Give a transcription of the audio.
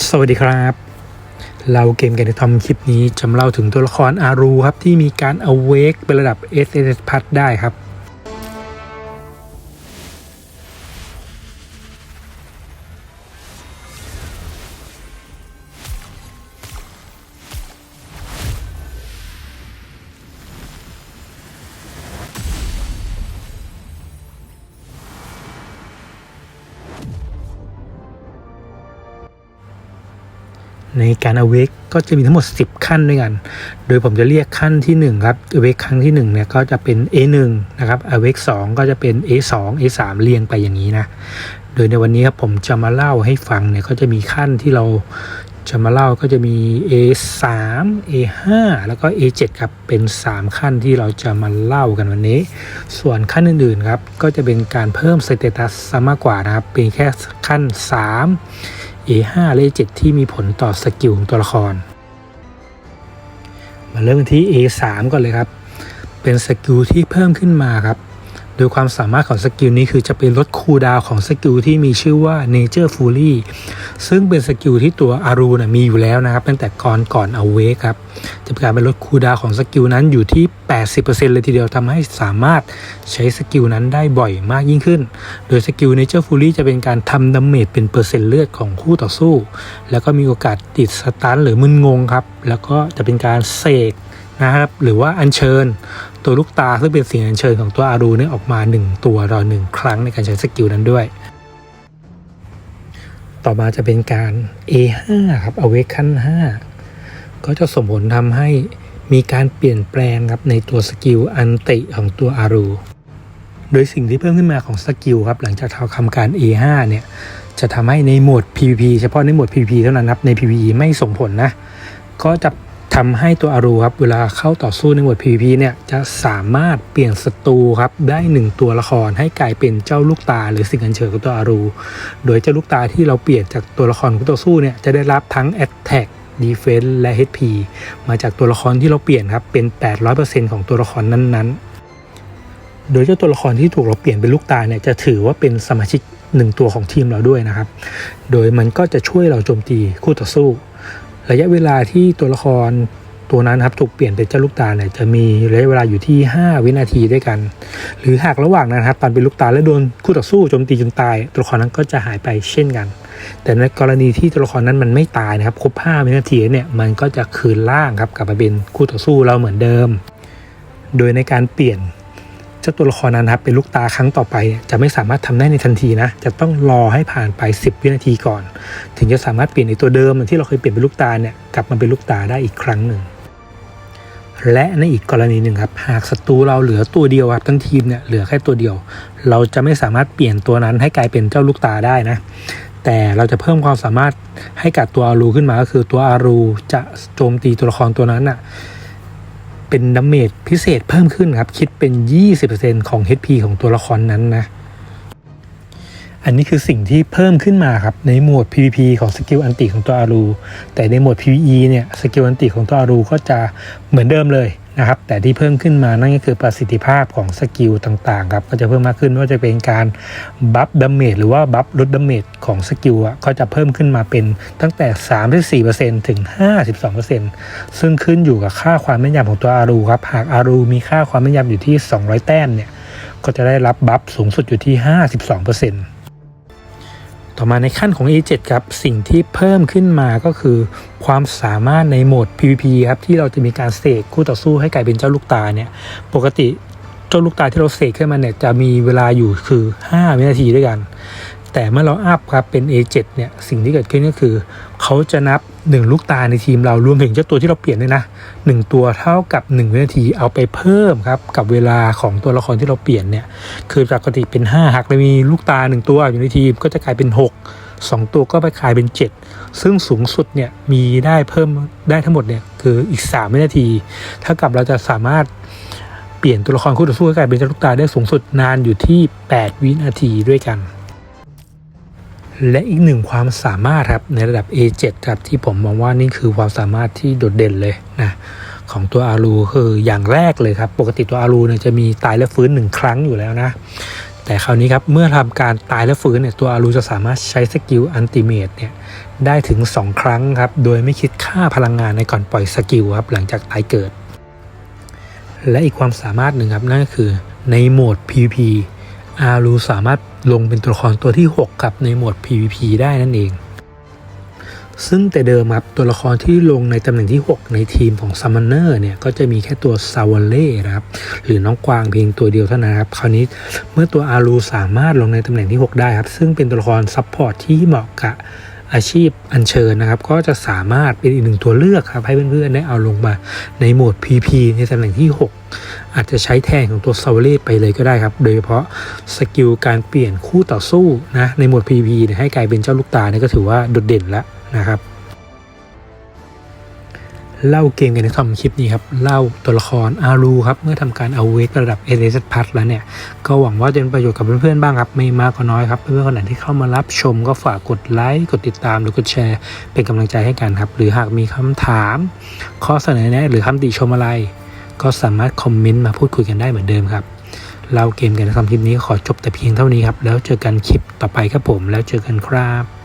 สวัสดีครับ เราเกมกันในทอมคลิปนี้จะมาเล่าถึงตัวละครอารูครับ ที่มีการเอาเวกเป็นระดับ S S พัดได้ครับ ในการ a w a k ก็จะมีทั้งหมด 10 ขั้นด้วยกัน โดยผมจะเรียกขั้นที่ 1 ครับ awake ครั้งที่1เนี่ยก็จะเป็น A1 นะครับ a w a k 2ก็จะเป็น A2 A3 เรียงไปอย่างนี้นะ โดยในวันนี้ครับผมจะมาเล่าให้ฟังเนี่ยก็จะมีขั้นที่เราจะมาเล่าก็จะมี A3 A5 แล้วก็ A7 ครับ เป็น 3 ขั้นที่เราจะมาเล่ากันวันนี้ ส่วนขั้นอื่นๆครับ ก็จะเป็นการเพิ่มสเตตัสมากกว่านะครับ เป็นแค่ขั้น 3 A5 และ A7 ที่มีผลต่อสกิลของตัวละคร มาเริ่มที่ A3 ก่อนเลยครับ เป็นสกิลที่เพิ่มขึ้นมาครับ โดยความสามารถของสกิลนี้คือจะเป็นลดคูดาวของสกิลที่มีชื่อว่า Nature Fury ซึ่งเป็นสกิลที่ตัวอารูนะมีอยู่แล้วนะครับตั้งแต่ก่อนก่อนเอาเวครับจะเป็นการเป็นลดคูดาวของสกิลนั้นอยู่ที่ 80%เลยทีเดียวทำให้สามารถใช้สกิลนั้นได้บ่อยมากยิ่งขึ้น โดยสกิล Nature Fury จะเป็นการทำดาเมจเป็นเปอร์เซ็นต์เลือดของคู่ต่อสู้ แล้วก็มีโอกาสติดสตันหรือมึนงงครับแล้วก็จะเป็นการเสก นะครับ หรือว่าอัญเชิญตัวลูกตาซึ่งเป็นสิ่งอัญเชิญของตัวอารูเนี่ยออกมา 1 ตัวรอหนึ่งครั้งในการใช้สกิลนั้นด้วย ต่อมาจะเป็นการ A5 ครับ Awaken 5 ก็จะส่งผลทำให้มีการเปลี่ยนแปลงครับในตัวสกิลอันติของตัวอารูโดยสิ่งที่เพิ่มขึ้นมาของสกิลครับหลังจากทำการ A5 เนี่ยจะทำให้ในโหมด PVP เฉพาะในโหมด PVP เท่านั้นครับ ใน PVE ไม่ส่งผลนะ ก็จะ ทำให้ตัวอารูครับเวลาเข้าต่อสู้ในโหมด PVP เนี่ยจะสามารถเปลี่ยนศัตรูครับได้หนึ่งตัวละครให้กลายเป็นเจ้าลูกตา หรือสิ่งอัญเชิญของตัวอารู โดยเจ้าลูกตาที่เราเปลี่ยนจากตัวละครของตัวสู้เนี่ยจะได้รับทั้ง Attack Defense และ HP มาจากตัวละครที่เราเปลี่ยนครับเป็น 800%ของตัวละครนั้นๆ โดยเจ้าตัวละครที่ถูกเราเปลี่ยนเป็นลูกตาเนี่ยจะถือว่าเป็นสมาชิกหนึ่งตัวของทีมเราด้วยนะครับ โดยมันก็จะช่วยเราโจมตีคู่ต่อสู้ ระยะเวลาที่ตัวละครตัวนั้นครับถูกเปลี่ยนเป็นเจ้าลูกตาเนี่ยจะมีระยะเวลาอยู่ที่ 5 วินาทีด้วยกัน หรือหากระหว่างนั้นครับตอนเป็นลูกตาและโดนคู่ต่อสู้โจมตีจนตาย ตัวละครนั้นก็จะหายไปเช่นกัน แต่ในกรณีที่ตัวละครนั้นมันไม่ตายนะครับครบ 5 วินาทีเนี่ยมันก็จะคืนร่างครับกลับมาเป็นคู่ต่อสู้เราเหมือนเดิม โดยในการเปลี่ยน เจ้าตัวละครนั้นครับเป็นลูกตาครั้งต่อไป จะไม่สามารถทำได้ในทันทีนะ จะต้องรอให้ผ่านไป 10 วินาทีก่อน ถึงจะสามารถเปลี่ยนในตัวเดิมที่เราเคยเปลี่ยนเป็นลูกตาเนี่ยกลับมาเป็นลูกตาได้อีกครั้งหนึ่งและในอีกกรณีหนึ่งครับหากศัตรูเราเหลือตัวเดียวครับทั้งทีมเนี่ยเหลือแค่ตัวเดียว เราจะไม่สามารถเปลี่ยนตัวนั้นให้กลายเป็นเจ้าลูกตาได้นะ แต่เราจะเพิ่มความสามารถให้กับตัวอารูขึ้นมาก็คือตัวอารูจะโจมตีตัวละครตัวนั้นอะ เป็นดาเมจพิเศษเพิ่มขึ้นครับ คิดเป็น 20%ของ HP ของตัวละครนั้นนะ อันนี้คือสิ่งที่เพิ่มขึ้นมาครับ ในหมวด PVP ของสกิลอันติของตัวอารูแต่ในหมวด PVE เนี่ยสกิลอันติของตัวอารูก็จะเหมือนเดิมเลย นะครับแต่ที่เพิ่มขึ้นมานั่นก็คือประสิทธิภาพของสกิลต่างๆครับก็จะเพิ่มมากขึ้นไม่ว่าจะเป็นการบัฟดาเมจหรือว่าบัฟลดดาเมจของสกิลอะก็จะเพิ่มขึ้นมาเป็นตั้งแต่ 34%ถึง 52%ซึ่งขึ้นอยู่กับค่าความแม่นยำของตัวอารูครับหากอารูมีค่าความแม่นยำอยู่ที่ 200 แต้มเนี่ยก็จะได้รับบัฟสูงสุดอยู่ที่ 52% ต่อมาในขั้นของ A7 ครับสิ่งที่เพิ่มขึ้นมาก็คือ ความสามารถในโหมด PVP ครับที่เราจะมีการเสกคู่ต่อสู้ให้กลายเป็นเจ้าลูกตาเนี่ยปกติเจ้าลูกตาที่เราเสกขึ้นมาเนี่ยจะมีเวลาอยู่คือ 5 วินาทีด้วยกัน แต่เมื่อเราอัพครับเป็น A7 เนี่ยสิ่งที่เกิดขึ้นก็คือ เขาจะนับ 1 ลูกตาในทีมเรารวมถึงเจ้าตัวที่เราเปลี่ยนด้วยนะ1ตัวเท่ากับ 1 วินาทีเอาไปเพิ่มครับกับเวลาของตัวละครที่เราเปลี่ยนเนี่ยคือปกติเป็น 5 หากเรามีลูกตา 1 ตัวอยู่ในทีมก็จะกลายเป็น 6 2 ตัวก็ไปกลายเป็น 7 ซึ่งสูงสุดเนี่ยมีได้เพิ่มได้ทั้งหมดเนี่ยคืออีก 3 วินาทีเท่ากับเราจะสามารถเปลี่ยนตัวละครคู่ต่อสู้ให้กลายเป็นเจ้าลูกตาได้สูงสุดนานอยู่ที่ 8 วินาทีด้วยกัน และอีกหนึ่งความสามารถครับในระดับ A7 ครับที่ผมมองว่านี่คือความสามารถที่โดดเด่นเลยนะของตัวอารูคืออย่างแรกเลยครับ ปกติตัวอารูเนี่ยจะมีตายและฟื้นหนึ่งครั้งอยู่แล้วนะ แต่คราวนี้ครับเมื่อทำการตายและฟื้นเนี่ยตัวอารูจะสามารถใช้สกิลอันติเมตเนี่ยได้ถึง 2 ครั้งครับ โดยไม่คิดค่าพลังงานในก่อนปล่อยสกิลครับหลังจากตายเกิด และอีกความสามารถหนึ่งครับนั่นก็คือในโหมด PVP อารูสามารถ ลงเป็นตัวละครตัวที่ 6 ครับในโหมด PVP ได้นั่นเอง ซึ่งแต่เดิมครับตัวละครที่ลงในตำแหน่งที่ 6 ในทีมของซัมมอนเนอร์เนี่ยก็จะมีแค่ตัวซาวเล่นะครับหรือน้องกวางเพียงตัวเดียวเท่านั้นครับคราวนี้เมื่อตัวอารูสามารถลงในตำแหน่งที่ 6 ได้ครับซึ่งเป็นตัวละครซัพพอร์ตที่เหมาะกับ อาชีพอัญเชิญนะครับ ก็จะสามารถเป็นอีกหนึ่งตัวเลือกครับให้เพื่อนๆได้เอาลงมาในโหมด PP ในตำแหน่งที่ 6 อาจจะใช้แทนของตัวซาวเลไปเลยก็ได้ครับ โดยเฉพาะสกิลการเปลี่ยนคู่ต่อสู้นะในโหมด PP เนี่ยให้กลายเป็นเจ้าลูกตาเนี่ยก็ถือว่าโดดเด่นแล้วนะครับ เล่าเกมกันในทอมคลิปนี้ครับเล่าตัวละครอารูครับเมื่อทำการเอาเวทระดับเอเลสพัทแล้วเนี่ยก็หวังว่าจะเป็นประโยชน์กับเพื่อนๆบ้างครับไม่มากก็น้อยครับเพื่อนๆคนไหนที่เข้ามารับชมก็ฝากกดไลค์กดติดตามหรือกดแชร์เป็นกำลังใจให้กันครับ หรือหากมีคำถาม ข้อเสนอแนะหรือคำติชมอะไร ก็สามารถคอมเมนต์มาพูดคุยกันได้เหมือนเดิมครับเล่าเกมกันในทอมคลิปนี้ขอจบแต่เพียงเท่านี้ครับแล้วเจอกันคลิปต่อไปครับผมแล้วเจอกันครับ